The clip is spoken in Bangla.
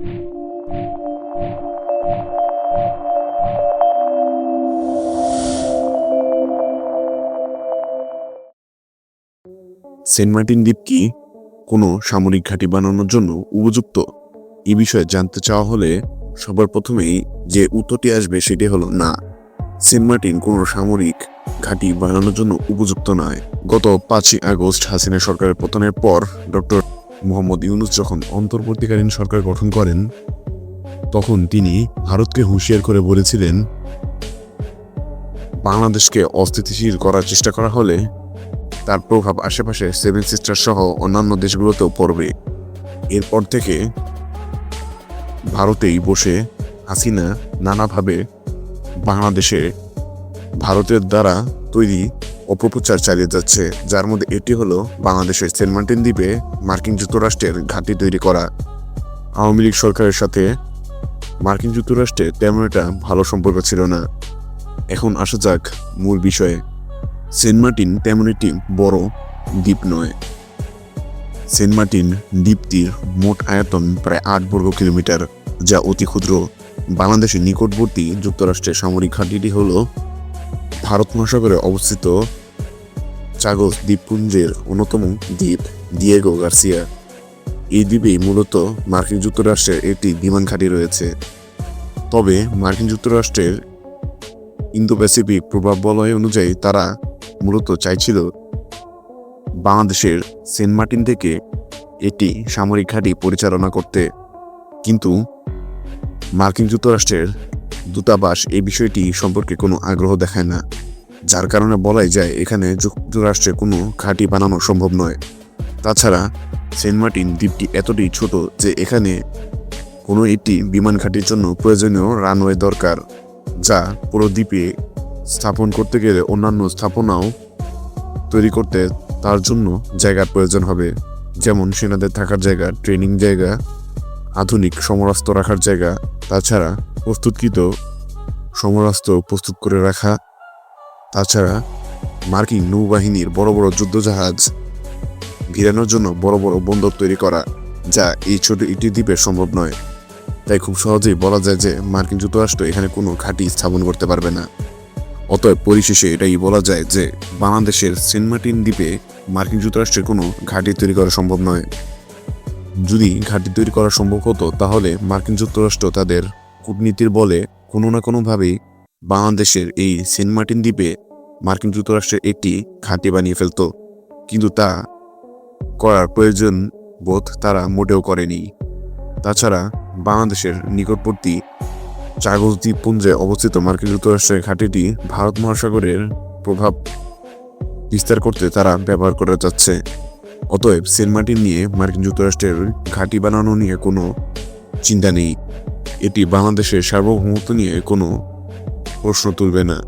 সেন্ট মার্টিন দ্বীপ কি কোনো সামরিক ঘাঁটি বানানোর জন্য উপযুক্ত? এ বিষয়ে জানতে চাওয়া হলে সবার প্রথমেই যে উত্তরটি আসবে সেটি হলো না। সেন্ট মার্টিন কোনো সামরিক ঘাঁটি বানানোর জন্য উপযুক্ত নয়। গত পাঁচই আগস্ট হাসিনা সরকারের পতনের পর ডক্টর মোহাম্মদ ইউনুস যখন অন্তর্বর্তীকালীন সরকার গঠন করেন, তখন তিনি ভারতকে হুঁশিয়ার করে বলেছিলেন, বাংলাদেশকে অস্থিতিশীল করার চেষ্টা করা হলে তার প্রভাব আশেপাশে সেভেন সিস্টার সহ অন্যান্য দেশগুলোতেও পড়বে। এরপর থেকে ভারতেই বসে হাসিনা নানাভাবে বাংলাদেশে ভারতের দ্বারা তৈরি অপপ্রচার চালিয়ে যাচ্ছে, যার মধ্যে এটি হলো বাংলাদেশের সেন্ট মার্টিন দ্বীপে মার্কিন যুক্তরাষ্ট্রের ঘাঁটি তৈরি করা। আওয়ামী লীগ সরকারের সাথে মার্কিন যুক্তরাষ্ট্রে তেমন একটা ভালো সম্পর্ক ছিল না। এখন আসা যাক মূল বিষয়ে। সেন্ট মার্টিন তেমন একটি বড় দ্বীপ নয়। সেন্ট মার্টিন দ্বীপটির মোট আয়তন প্রায় আট বর্গ কিলোমিটার, যা অতি ক্ষুদ্র। বাংলাদেশের নিকটবর্তী যুক্তরাষ্ট্রের সামরিক ঘাঁটিটি হল ভারত মহাসাগরে অবস্থিত চাগস দ্বীপপুঞ্জের অন্যতম দ্বীপ, দিয়েগো গার্সিয়া। এই দ্বীপেই মূলত মার্কিন যুক্তরাষ্ট্রের একটি বিমান ঘাঁটি রয়েছে। তবে মার্কিন যুক্তরাষ্ট্রের ইন্দো প্যাসিফিক প্রভাব বলয় অনুযায়ী তারা মূলত চাইছিল বাংলাদেশের সেন্ট মার্টিন থেকে এটি সামরিক ঘাঁটি পরিচালনা করতে। কিন্তু মার্কিন যুক্তরাষ্ট্রের দূতাবাস এই বিষয়টি সম্পর্কে কোনো আগ্রহ দেখায় না। যার কারণে বলাই যায় এখানে যুক্তরাষ্ট্রে কোনো ঘাঁটি বানানো সম্ভব নয়। তাছাড়া সেন্ট মার্টিন দ্বীপটি এতটাই ছোট যে এখানে কোনো একটি বিমান ঘাঁটির জন্য প্রয়োজনীয় রানওয়ে দরকার, যা পুরো দ্বীপে স্থাপন করতে গেলে অন্যান্য স্থাপনাও তৈরি করতে তার জন্য জায়গার প্রয়োজন হবে, যেমন সেনাদের থাকার জায়গা, ট্রেনিং জায়গা, আধুনিক সমরাস্ত্র রাখার জায়গা, তাছাড়া প্রস্তুতকৃত সমরাস্ত্র প্রস্তুত করে রাখা তাছাড়া মার্কিন নৌবাহিনীর বড় বড় যুদ্ধজাহাজ ভিড়ানোর জন্য বড় বড় বন্দর তৈরি করা যা এই ছোট একটি দ্বীপে সম্ভব নয়। তাই খুব সহজেই বলা যায় যে মার্কিন যুক্তরাষ্ট্র এখানে কোনো ঘাঁটি স্থাপন করতে পারবে না। অতএব পরিশেষে এটাই বলা যায় যে বাংলাদেশের সেন্ট মার্টিন দ্বীপে মার্কিন যুক্তরাষ্ট্রের কোনো ঘাঁটি তৈরি করা সম্ভব নয়। যদি ঘাঁটি তৈরি করা সম্ভব হতো, তাহলে মার্কিন যুক্তরাষ্ট্র তাদের কূটনীতির বলে কোনো না কোনোভাবেই বাংলাদেশের এই সেন্ট মার্টিন দ্বীপে মার্কিন যুক্তরাষ্ট্রের একটি ঘাঁটি বানিয়ে ফেলতো, কিন্তু তা করার প্রয়োজন বোধ তারা মোটেও করেনি। তাছাড়া বাংলাদেশের নিকটবর্তী চাগজ দ্বীপপুঞ্জে অবস্থিত মার্কিন যুক্তরাষ্ট্রের ঘাঁটিটি ভারত মহাসাগরের প্রভাব বিস্তার করতে তারা ব্যবহার করে যাচ্ছে। অতএব সেন্ট মার্টিন নিয়ে মার্কিন যুক্তরাষ্ট্রের ঘাঁটি বানানো নিয়ে কোনো চিন্তা নেই। এটি বাংলাদেশের সার্বভৌমত্ব নিয়ে কোনো প্রশ্ন তুলবে না।